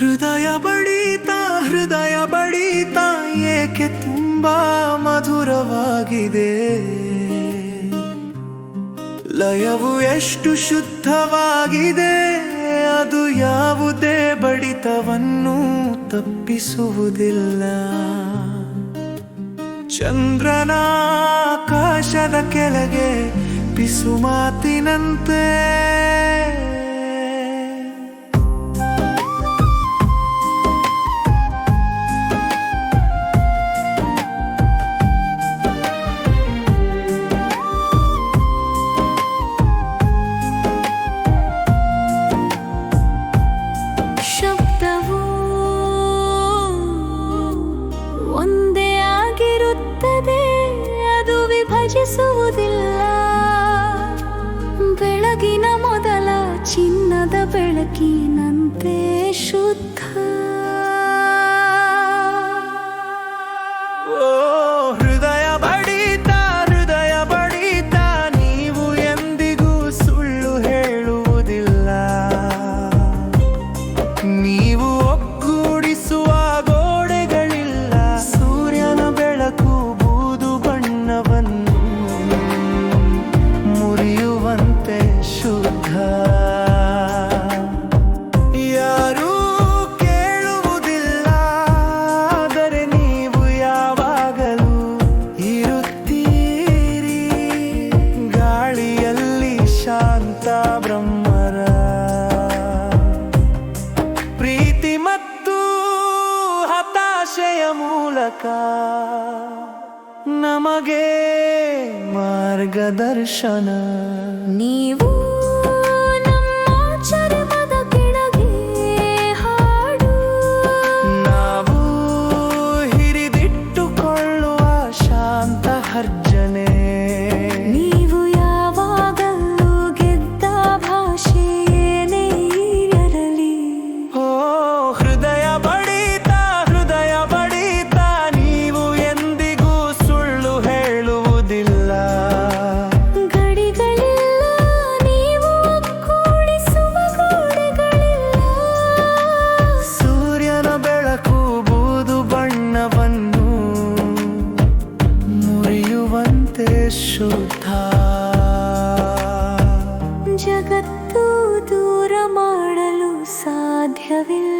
ಹೃದಯ ಬಡಿತ ಹೃದಯ ಬಡಿತ, ಏಕೆ ತುಂಬಾ ಮಧುರವಾಗಿದೆ. ಲಯವು ಎಷ್ಟು ಶುದ್ಧವಾಗಿದೆ, ಅದು ಯಾವುದೇ ಬಡಿತವನ್ನು ತಪ್ಪಿಸುವುದಿಲ್ಲ. ಚಂದ್ರನ ಆಕಾಶದ ಕೆಳಗೆ ಪಿಸುಮಾತಿನಂತೆ ತ್ಯಜಿಸುವುದಿಲ್ಲ. ಬೆಳಗಿನ ಮೊದಲ ಚಿನ್ನದ ಬೆಳಕಿನಂತೆ ಶುದ್ಧ. ಮೂಲಕ ನಮಗೆ ಮಾರ್ಗದರ್ಶನ. ನೀವು ಭಗವಂತೆ ಶುದ್ಧ. ಜಗತ್ತು ದೂರ ಮಾಡಲು ಸಾಧ್ಯವಿಲ್ಲ.